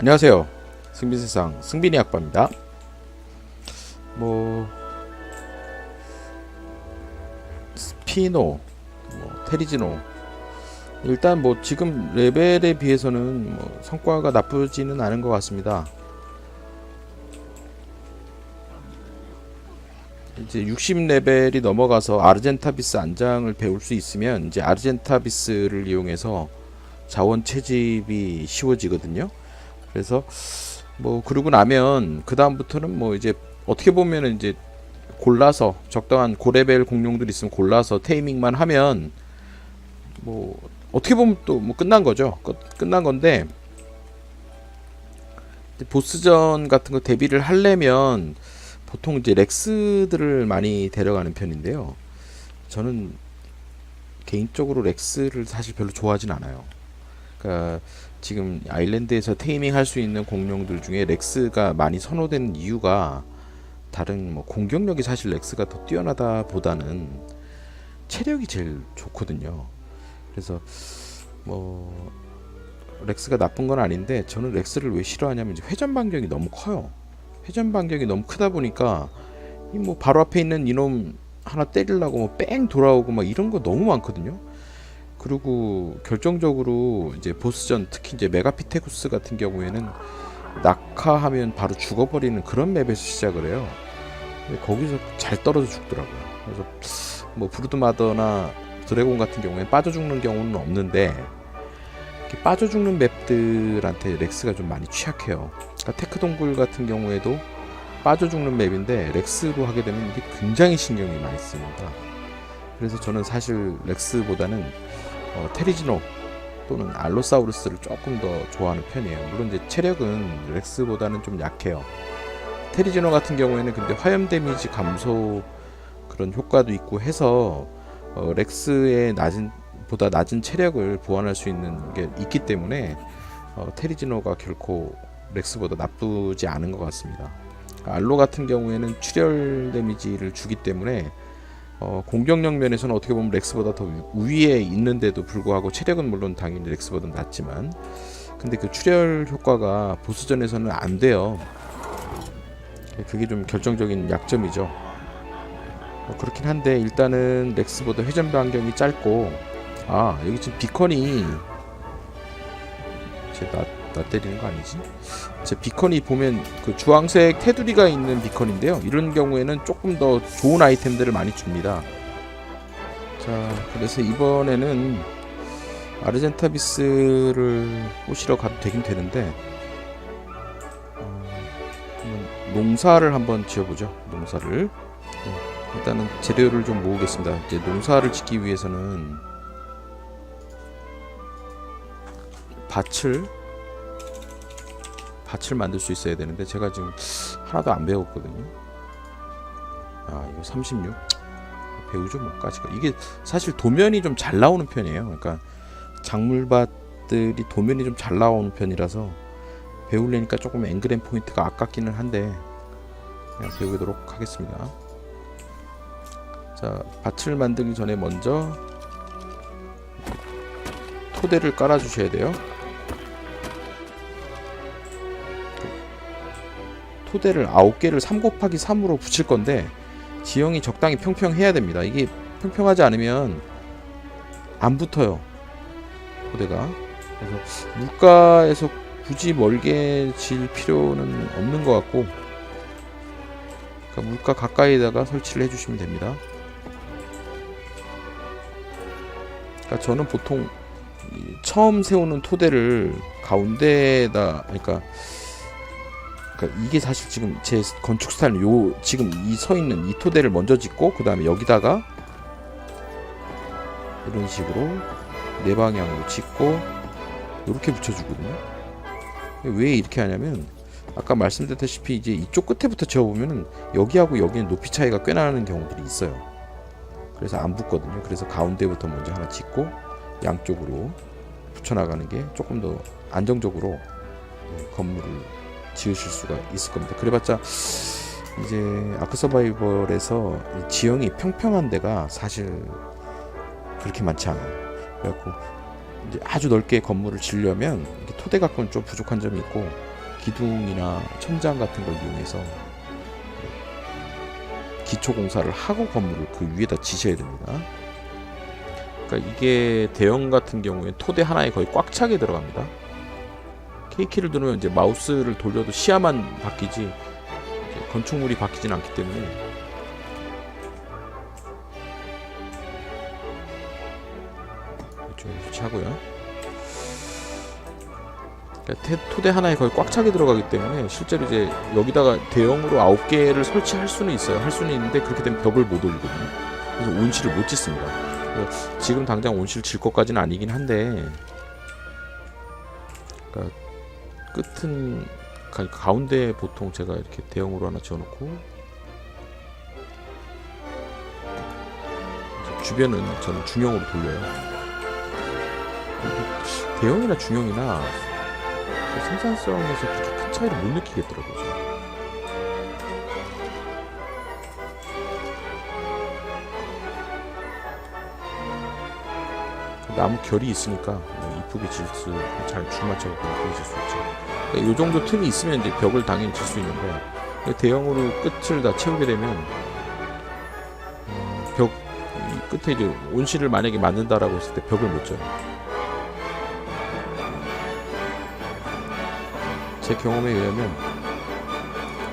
안녕하세요. 승빈세상 승빈이 아빠입니다. 뭐 스피노, 뭐 테리지노 일단 뭐 지금 레벨에 비해서는 뭐 성과가 나쁘지는 않은 것 같습니다. 이제 60레벨이 넘어가서 아르젠타비스 안장을 배울 수 있으면 이제 아르젠타비스를 이용해서 자원 채집이 쉬워지거든요. 그래서 뭐 그러고 나면 그 다음부터는 뭐 이제 어떻게 보면은 이제 골라서 적당한 고레벨 공룡들 있으면 골라서 테이밍만 하면 뭐 어떻게 보면 또 뭐 끝난 거죠. 끝, 끝난 건데 보스전 같은 거 대비를 하려면 보통 이제 렉스들을 많이 데려가는 편인데요. 저는 개인적으로 렉스를 사실 별로 좋아하진 않아요. 그러니까 지금 아일랜드에서 테이밍 할 수 있는 공룡들 중에 렉스가 많이 선호되는 이유가 다른 뭐 공격력이 사실 렉스가 더 뛰어나다 보다는 체력이 제일 좋거든요. 그래서 뭐 렉스가 나쁜 건 아닌데 저는 렉스를 왜 싫어하냐면 이제 회전 반경이 너무 커요. 회전 반경이 너무 크다 보니까 이 뭐 바로 앞에 있는 이놈 하나 때리려고 뭐 뺑 돌아오고 막 이런 거 너무 많거든요. 그리고 결정적으로 이제 보스전 특히 이제 메가피테쿠스 같은 경우에는 낙하하면 바로 죽어버리는 그런 맵에서 시작을 해요. 거기서 잘 떨어져 죽더라고요. 그래서 뭐 브루드마더나 드래곤 같은 경우에는 빠져 죽는 경우는 없는데 빠져 죽는 맵들한테 렉스가 좀 많이 취약해요. 그러니까 테크 동굴 같은 경우에도 빠져 죽는 맵인데 렉스로 하게 되면 이게 굉장히 신경이 많이 쓰입니다. 그래서 저는 사실 렉스보다는 어, 테리지노 또는 알로사우루스를 조금 더 좋아하는 편이에요. 물론 이제 체력은 렉스보다는 좀 약해요. 테리지노 같은 경우에는 근데 화염 데미지 감소 그런 효과도 있고 해서 어, 렉스의 낮은 보다 낮은 체력을 보완할 수 있는 게 있기 때문에 어, 테리지노가 결코 렉스보다 나쁘지 않은 것 같습니다. 알로 같은 경우에는 출혈 데미지를 주기 때문에 어, 공격력 면에서는 어떻게 보면 렉스보다 더 위에 있는데도 불구하고 체력은 물론 당연히 렉스보다 낮지만 근데 그 출혈 효과가 보스전에서는 안 돼요. 그게 좀 결정적인 약점이죠. 어, 그렇긴 한데 일단은 렉스보다 회전 반경이 짧고 아 여기 지금 비컨이 쟤나 나 때리는 거 아니지? 제 비컨이 보면 그 주황색 테두리가 있는 비컨인데요. 이런 경우에는 조금 더 좋은 아이템들을 많이 줍니다. 자, 그래서 이번에는 아르젠타비스를 꼬시러 가도 되긴 되는데 어, 농사를 한번 지어보죠. 농사를 네, 일단은 재료를 좀 모으겠습니다. 이제 농사를 짓기 위해서는 밭을 밭을 만들 수 있어야 되는데 제가 지금 하나도 안 배웠거든요. 아 이거 36 배우죠 뭐까지가 이게 사실 도면이 좀 잘 나오는 편이에요. 그러니까 작물밭들이 도면이 좀 잘 나오는 편이라서 배우려니까 조금 앵그램 포인트가 아깝기는 한데 그냥 배우도록 하겠습니다. 자 밭을 만들기 전에 먼저 토대를 깔아 주셔야 돼요. 토대를 9개를 3 곱하기 3으로 붙일 건데 지형이 적당히 평평해야 됩니다. 이게 평평하지 않으면 안 붙어요. 토대가. 그래서 물가에서 굳이 멀게 질 필요는 없는 것 같고 그러니까 물가 가까이다가 설치를 해주시면 됩니다. 그러니까 저는 보통 이 처음 세우는 토대를 가운데에다 그러니까 그러니까 이게 사실 지금 제 건축 스타일은 요 지금 이 서 있는 이 토대를 먼저 짓고 그 다음에 여기다가 이런 식으로 네 방향으로 짓고 이렇게 붙여주거든요. 왜 이렇게 하냐면 아까 말씀드렸다시피 이제 이쪽 끝에부터 지어보면은 여기하고 여기는 높이 차이가 꽤 나는 경우들이 있어요. 그래서 안 붙거든요. 그래서 가운데부터 먼저 하나 짓고 양쪽으로 붙여나가는 게 조금 더 안정적으로 건물을 지으실 수가 있을 겁니다. 그래봤자 이제 아크 서바이벌에서 이 지형이 평평한 데가 사실 그렇게 많지 않아요. 그래갖고 이제 아주 넓게 건물을 이렇게 토대 갖고는 좀 부족한 점이 있고 기둥이나 천장 같은 걸 이용해서 기초 공사를 하고 건물을 그 위에다 지셔야 됩니다. 그러니까 이게 대형 같은 경우에 토대 하나에 거의 꽉 차게 들어갑니다. K키를 누르면 이제 마우스를 돌려도 시야만 바뀌지 건축물이 바뀌진 않기 때문에 좀 위치하고요. 그러니까 태- 토대 하나에 거의 꽉 차게 들어가기 때문에 실제로 이제 여기다가 대형으로 9개를 설치할 수는 있어요. 할 수는 있는데 그렇게 되면 벽을 못 올리거든요. 그래서 온실을 못 짓습니다. 지금 당장 온실 질 것까지는 아니긴 한데 그러니까 끝은 가, 가운데 보통 제가 이렇게 대형으로 하나 지어놓고 주변은 저는 중형으로 돌려요. 대형이나 중형이나 그 생산성에서 그렇게 큰 차이를 못 느끼겠더라고요. 나무 결이 있으니까 뭐 이쁘게 질 수 잘 줄맞춰서 보여질 수 있죠. 그러니까 이 정도 틈이 있으면 이제 벽을 당연히 질 수 있는데 대형으로 끝을 다 채우게 되면 음, 벽이 끝에 이제 온실을 만약에 만든다라고 했을 때 벽을 못 져요. 제 경험에 의하면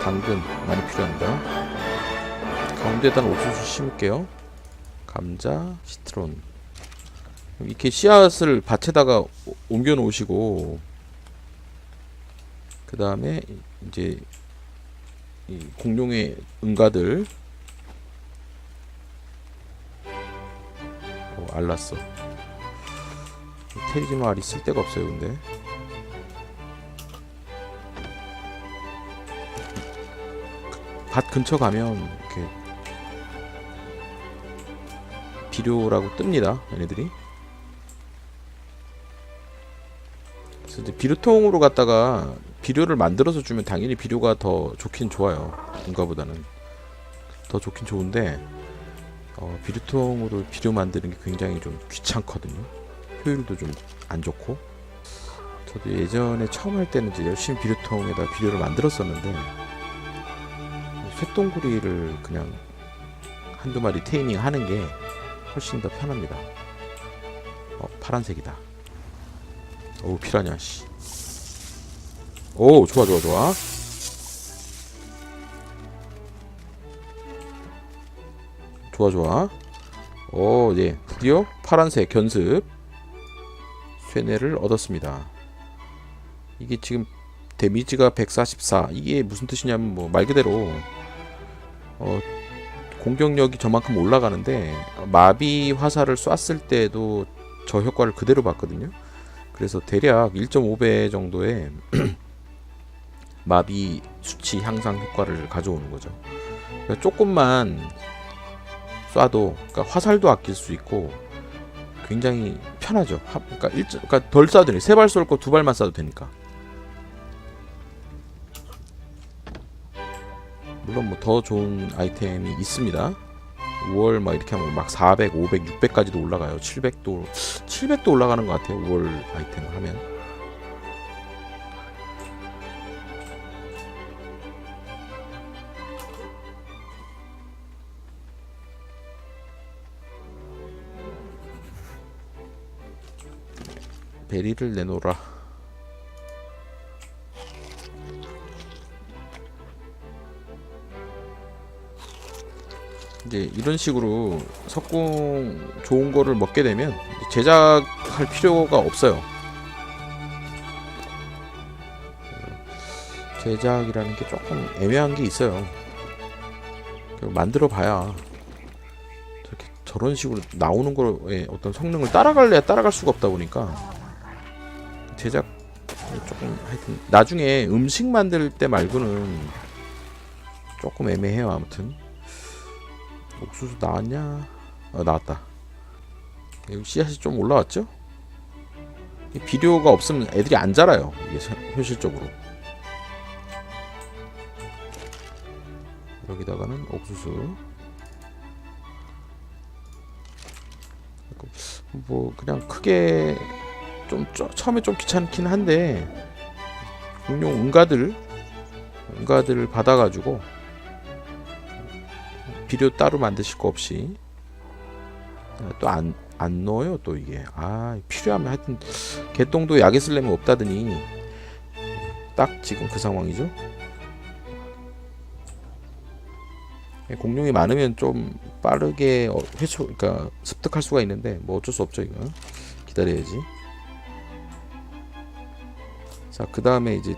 당근 많이 필요합니다. 가운데에다 옥수수 심을게요. 감자, 시트론. 이렇게 씨앗을 밭에다가 오- 옮겨 놓으시고 그 다음에 이제 이 공룡의 응가들. 어, 알랐어. 테리지 말이 쓸 데가 없어요 근데. 밭 근처 가면 이렇게 비료라고 뜹니다 얘네들이 그래서 이제 비료통으로 갖다가 비료를 만들어서 주면 당연히 비료가 더 좋긴 좋아요. 뭔가보다는. 더 좋긴 좋은데 어, 비료통으로 비료 만드는 게 굉장히 좀 귀찮거든요. 효율도 좀 안 좋고. 저도 예전에 처음 할 때는 이제 열심히 비료통에다 비료를 만들었었는데 쇳동구리를 그냥 한두 마리 테이밍 하는 게 훨씬 더 편합니다. 어 파란색이다 오 피라냐 씨. 오 좋아 좋아 좋아. 좋아 좋아. 오 예. 드디어 파란색 견습 쇠뇌를 얻었습니다. 이게 지금 데미지가 144. 이게 무슨 뜻이냐면 뭐 말 그대로 어 공격력이 저만큼 올라가는데 마비 화살을 쐈을 때도 저 효과를 그대로 받거든요. 그래서 대략 1.5배 정도의 마비 수치 향상 효과를 가져오는 거죠. 그러니까 조금만 쏴도 그러니까 화살도 아낄 수 있고 굉장히 편하죠. 하- 그러니까 일 그러니까 덜 쏴도 돼. 세발 쏠 거 두 발만 쏴도 되니까. 물론 뭐 더 좋은 아이템이 있습니다. 5월 막 이렇게 하면 막 400, 500, 600까지도 올라가요. 700도 700도 올라가는 것 같아요. 5월 아이템을 하면. 베리를 내놓으라. 이제 이런 식으로 석궁 좋은 거를 먹게 되면 제작할 필요가 없어요. 제작이라는 게 조금 애매한 게 있어요. 만들어 봐야 저렇게 저런 식으로 나오는 거에 어떤 성능을 따라갈래야 따라갈 수가 없다 보니까 제작 조금 하여튼 나중에 음식 만들 때 말고는 조금 애매해요 아무튼 옥수수 나왔냐? 어 나왔다. 여기 씨앗이 좀 올라왔죠? 이 비료가 없으면 애들이 안 자라요. 이게 현- 현실적으로. 여기다가는 옥수수. 뭐 그냥 크게 좀 처, 처음에 좀 귀찮긴 한데 공룡 응가들 응가들을 받아가지고 비료 따로 만드실 거 없이. 또안안 넣어요 또 이게. 아 필요하면 하여튼 개똥도 약에 쓸려면 없다더니. 딱 지금 그 상황이죠? 공룡이 많으면 좀 빠르게 어, 회초 그러니까 습득할 수가 있는데 뭐 어쩔 수 없죠 이거. 기다려야지. 자 그 다음에 이제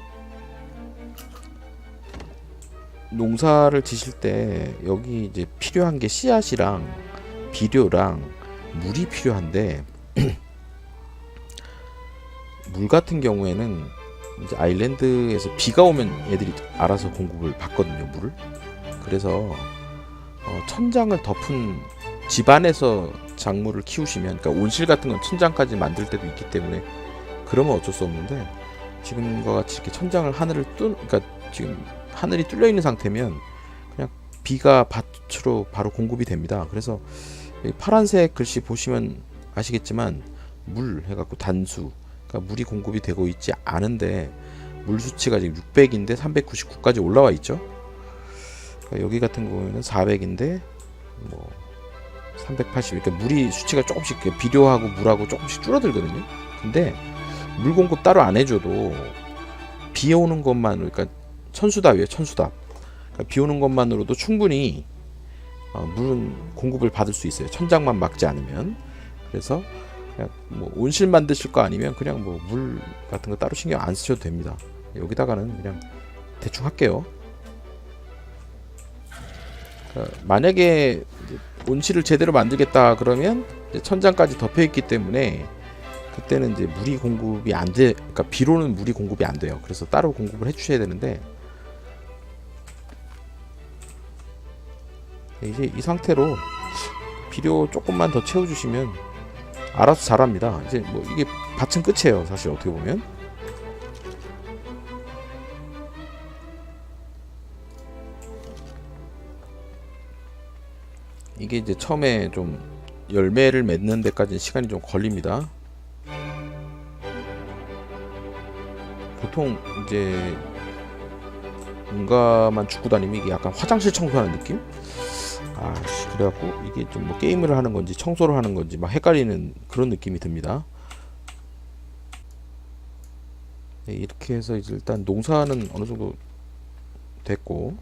농사를 지실 때 여기 이제 필요한 게 씨앗이랑 비료랑 물이 필요한데 물 같은 경우에는 이제 아일랜드에서 비가 오면 애들이 알아서 공급을 받거든요 물을. 그래서 어, 천장을 덮은 집안에서 작물을 키우시면 그러니까 온실 같은 건 천장까지 만들 때도 있기 때문에 그러면 어쩔 수 없는데 지금과 같이 이렇게 천장을 하늘을 뚫 그러니까 지금 하늘이 뚫려 있는 상태면 그냥 비가 밭으로 바로 공급이 됩니다. 그래서 이 파란색 글씨 보시면 아시겠지만 물 해갖고 단수 그러니까 물이 공급이 되고 있지 않은데 물 수치가 지금 600인데 399까지 올라와 있죠. 그러니까 여기 같은 경우에는 400인데 뭐 380. 그러니까 물이 수치가 조금씩 비료하고 물하고 조금씩 줄어들거든요. 근데 물 공급 따로 안 해줘도 비 오는 것만 그러니까 천수답이에요. 천수답. 그러니까 비 오는 것만으로도 충분히 어, 물은 공급을 받을 수 있어요. 천장만 막지 않으면. 그래서 그냥 뭐 온실 만드실 거 아니면 그냥 뭐 물 같은 거 따로 신경 안 쓰셔도 됩니다. 여기다가는 그냥 대충 할게요. 그러니까 만약에 온실을 제대로 만들겠다 그러면 천장까지 덮여 있기 때문에 그때는 이제 물이 공급이 안 돼, 그러니까 비로는 물이 공급이 안 돼요. 그래서 따로 공급을 해주셔야 되는데 이제 이 상태로 비료 조금만 더 채워주시면 알아서 자랍니다. 이제 뭐 이게 밭은 끝이에요. 사실 어떻게 보면. 이게 이제 처음에 좀 열매를 맺는 데까지 시간이 좀 걸립니다. 보통 이제 뭔가만 죽고 다니면 이게 약간 화장실 청소하는 느낌? 아, 씨, 그래갖고 이게 좀 뭐 게임을 하는 건지 청소를 하는 건지 막 헷갈리는 그런 느낌이 듭니다. 네, 이렇게 해서 이제 일단 농사는 어느 정도 됐고